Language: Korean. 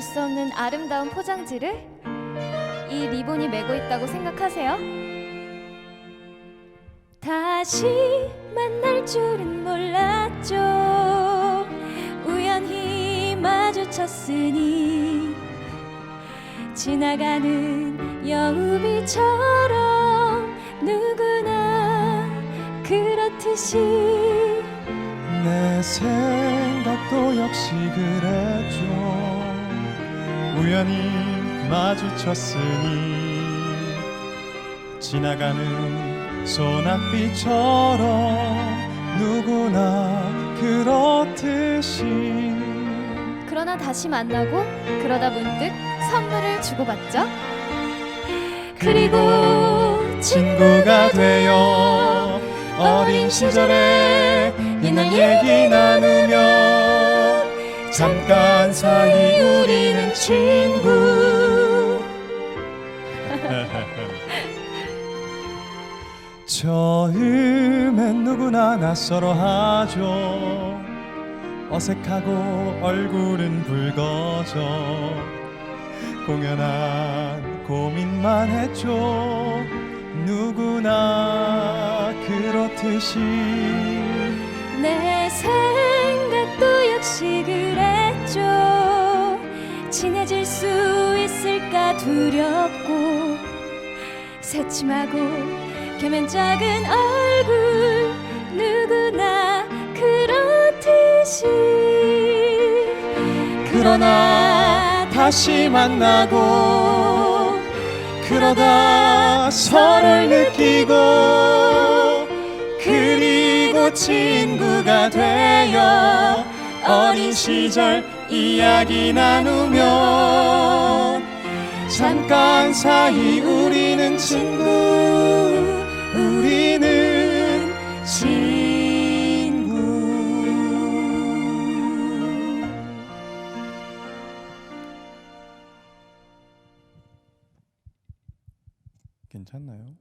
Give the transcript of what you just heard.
수 없는 아름다운 포장지를 이 리본이 메고 있다고 생각하세요? 다시 만날 줄은 몰랐죠. 우연히 마주쳤으니 지나가는 여우비처럼 누구나 그렇듯이 내 생각도 역시 그랬죠 우연히 마주쳤으니 지나가는 소나비처럼 누구나 그렇듯이 그러나 다시 만나고 그러다 문득 선물을 주고받죠. 그리고 친구가 되어 어린 시절에 옛날 얘기 나누며 잠깐 사이 처음엔 누구나 낯설어 하죠. 어색하고 얼굴은 붉어져 공연한 고민만 했죠. 누구나 그렇듯이. 내 생각도 역시 그랬죠. 친해질 수 있을까 두렵고 새침하고 겸연 작은 얼굴 누구나 그렇듯이. 그러나 다시 만나고 그러다 서로를 느끼고 그리고 친구가 되어 어린 시절 이야기 나누면 잠깐 사이 우리는 친구 우리는 친구 괜찮나요?